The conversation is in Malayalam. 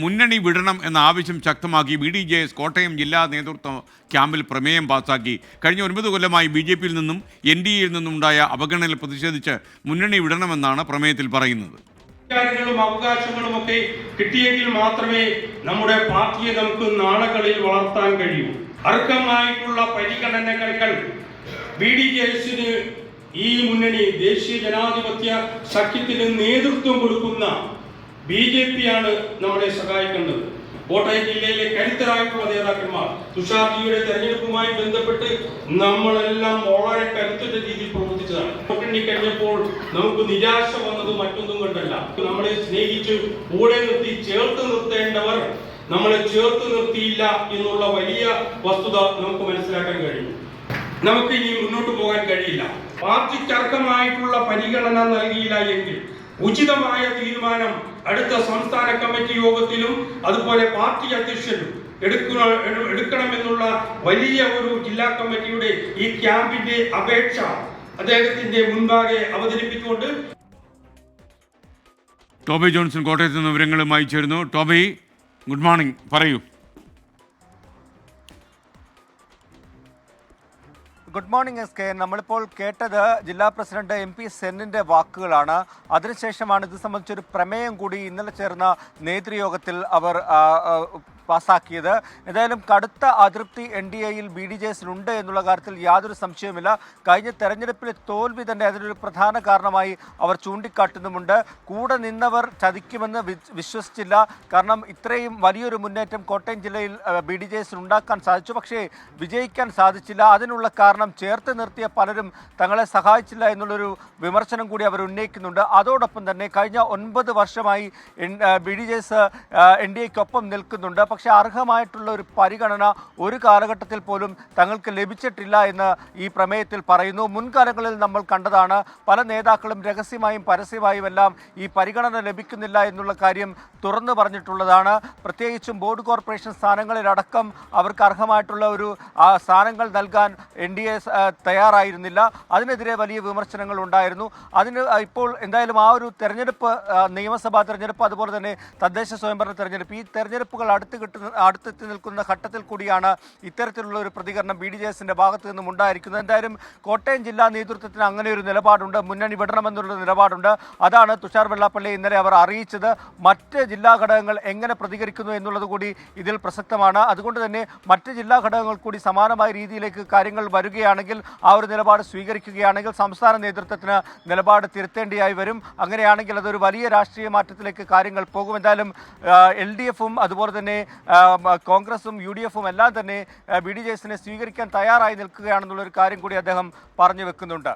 മുന്നണി വിടണം എന്ന ആവശ്യം ശക്തമാക്കി B D J S Kottayam ജില്ലാ നേതൃത്വ ക്യാമ്പിൽ പ്രമേയം പാസാക്കി. കഴിഞ്ഞ ഒൻപത് കൊല്ലമായി ബി ജെ പിയിൽ നിന്നും എൻ ഡി എയിൽ നിന്നുണ്ടായ അവഗണനയിൽ പ്രതിഷേധിച്ച് മുന്നണി വിടണമെന്നാണ് പ്രമേയത്തിൽ പറയുന്നത്. അധികാരങ്ങളും അവകാശങ്ങളും ഒക്കെ കിട്ടിയെങ്കിൽ മാത്രമേ നമ്മുടെ പാർട്ടിയെ നമുക്ക് നാളുകളിൽ വളർത്താൻ കഴിയൂ. അർഹമായിട്ടുള്ള പരിഗണനകൾ ബി ഡി ജെ എസിന് ഈ മുന്നണി ദേശീയ ജനാധിപത്യ സഖ്യത്തിന് നേതൃത്വം കൊടുക്കുന്ന ബി ജെ പി ആണ് നമ്മളെ സഹായിക്കേണ്ടത്. കോട്ടയം ജില്ലയിലെ കരുത്തരായിട്ടുള്ള നേതാക്കന്മാർ തുഷാർജിയുടെ തെരഞ്ഞെടുപ്പുമായി ബന്ധപ്പെട്ട് നമ്മളെല്ലാം വളരെ കരുത്തിന്റെ രീതിയിൽ പ്രവർത്തിച്ചതാണ്. വോട്ടെണ്ണി കഴിഞ്ഞപ്പോൾ നമുക്ക് നിരാശ വന്നത് മറ്റൊന്നും കൊണ്ടല്ല. നമ്മളെ സ്നേഹിച്ച് കൂടെ നിർത്തി ചേർത്ത് നിർത്തേണ്ടവർ നമ്മളെ ചേർത്ത് നിർത്തിയില്ല എന്നുള്ള വലിയ വസ്തുത നമുക്ക് മനസ്സിലാക്കാൻ കഴിയും. നമുക്ക് ഇനി മുന്നോട്ട് പോകാൻ കഴിയില്ല. പാർട്ടിക്കർക്കമായിട്ടുള്ള പരിഗണന നൽകിയില്ല എങ്കിൽ ഉചിതമായ തീരുമാനം അടുത്ത സംസ്ഥാന കമ്മിറ്റി യോഗത്തിലും അതുപോലെ പാർട്ടി അധ്യക്ഷനും എടുക്കണം എടു- എടുക്കണമെന്നുള്ള വലിയ ഒരു ജില്ലാ കമ്മിറ്റിയുടെ ഈ ക്യാമ്പിന്റെ അപേക്ഷ അദ്ദേഹത്തിന്റെ മുൻപാകെ അവതരിപ്പിച്ചുകൊണ്ട് ടോബി ജോൺസൺ കോട്ടയത്ത് നിന്ന് വിവരങ്ങളുമായി ചേരുന്നു. Toby good morning. പറയൂ. ഗുഡ് മോർണിംഗ് എസ് കെ നമ്മളിപ്പോൾ കേട്ടത് ജില്ലാ പ്രസിഡന്റ് എം പി സെന്നിന്റെ വാക്കുകളാണ്. അതിനുശേഷമാണ് ഇത് സംബന്ധിച്ചൊരു പ്രമേയം കൂടി ഇന്നലെ ചേർന്ന നേതൃയോഗത്തിൽ അവർ പാസ്സാക്കിയത് എന്തായാലും കടുത്ത അതൃപ്തി എൻ ഡി എയിൽ ബി ഡി ജെ എസിലുണ്ട് എന്നുള്ള കാര്യത്തിൽ യാതൊരു സംശയവുമില്ല. കഴിഞ്ഞ തെരഞ്ഞെടുപ്പിലെ തോൽവി തന്നെ അതിനൊരു പ്രധാന കാരണമായി അവർ ചൂണ്ടിക്കാട്ടുന്നുമുണ്ട്. കൂടെ നിന്നവർ ചതിക്കുമെന്ന് വിശ്വസിച്ചില്ല. കാരണം ഇത്രയും വലിയൊരു മുന്നേറ്റം കോട്ടയം ജില്ലയിൽ ബി ഡി ജെ എസിൽ ഉണ്ടാക്കാൻ സാധിച്ചു. പക്ഷേ വിജയിക്കാൻ സാധിച്ചില്ല. അതിനുള്ള കാരണം ചേർത്ത് നിർത്തിയ പലരും തങ്ങളെ സഹായിച്ചില്ല എന്നുള്ളൊരു വിമർശനം കൂടി അവർ ഉന്നയിക്കുന്നുണ്ട്. അതോടൊപ്പം തന്നെ കഴിഞ്ഞ ഒൻപത് വർഷമായി B D J S N D എക്കൊപ്പം നിൽക്കുന്നുണ്ട്. പക്ഷേ അർഹമായിട്ടുള്ള ഒരു പരിഗണന ഒരു കാലഘട്ടത്തിൽ പോലും തങ്ങൾക്ക് ലഭിച്ചിട്ടില്ല എന്ന് ഈ പ്രമേയത്തിൽ പറയുന്നു. മുൻകാലങ്ങളിൽ നമ്മൾ കണ്ടതാണ് പല നേതാക്കളും രഹസ്യമായും പരസ്യമായും എല്ലാം ഈ പരിഗണന ലഭിക്കുന്നില്ല എന്നുള്ള കാര്യം തുറന്നു പറഞ്ഞിട്ടുള്ളതാണ്. പ്രത്യേകിച്ചും ബോർഡ് കോർപ്പറേഷൻ സ്ഥാനങ്ങളിലടക്കം അവർക്ക് അർഹമായിട്ടുള്ള ഒരു സ്ഥാനങ്ങൾ നൽകാൻ എൻ ഡി എ തയ്യാറായിരുന്നില്ല. അതിനെതിരെ വലിയ വിമർശനങ്ങൾ ഉണ്ടായിരുന്നു. അതിന് ഇപ്പോൾ എന്തായാലും ആ ഒരു തെരഞ്ഞെടുപ്പ് നിയമസഭാ തെരഞ്ഞെടുപ്പ് അതുപോലെ തന്നെ തദ്ദേശ സ്വയംഭരണ തെരഞ്ഞെടുപ്പ് ഈ തെരഞ്ഞെടുപ്പുകൾ അടുത്ത് കിട്ടുന്ന അടുത്തെത്തി നിൽക്കുന്ന ഘട്ടത്തിൽ കൂടിയാണ് ഇത്തരത്തിലുള്ള ഒരു പ്രതികരണം ബി ഡി ജെ എസിന്റെ ഭാഗത്തു നിന്നും ഉണ്ടായിരിക്കുന്നത്. എന്തായാലും കോട്ടയം ജില്ലാ നേതൃത്വത്തിന് അങ്ങനെ ഒരു നിലപാടുണ്ട്. മുന്നണി വിടണമെന്നുള്ള നിലപാടുണ്ട്. അതാണ് തുഷാർ വെള്ളാപ്പള്ളി ഇന്നലെ അവർ അറിയിച്ചത്. മറ്റ് ജില്ലാ ഘടകങ്ങൾ എങ്ങനെ പ്രതികരിക്കുന്നു എന്നുള്ളത് കൂടി ഇതിൽ പ്രസക്തമാണ്. അതുകൊണ്ട് തന്നെ മറ്റ് ജില്ലാ ഘടകങ്ങൾ കൂടി സമാനമായ രീതിയിലേക്ക് കാര്യങ്ങൾ വരികയാണെങ്കിൽ ആ ഒരു നിലപാട് സ്വീകരിക്കുകയാണെങ്കിൽ സംസ്ഥാന നേതൃത്വത്തിന് നിലപാട് തിരുത്തേണ്ടിയായി വരും. അങ്ങനെയാണെങ്കിൽ അതൊരു വലിയ രാഷ്ട്രീയ മാറ്റത്തിലേക്ക് കാര്യങ്ങൾ പോകും. എന്തായാലും എൽ ഡി എഫും അതുപോലെ തന്നെ കോൺഗ്രസും യു ഡി എഫും എല്ലാം തന്നെ ബി ഡി ജെ എസിനെ സ്വീകരിക്കാൻ തയ്യാറായി നിൽക്കുകയാണെന്നുള്ളൊരു കാര്യം കൂടി അദ്ദേഹം പറഞ്ഞു വെക്കുന്നുണ്ട്.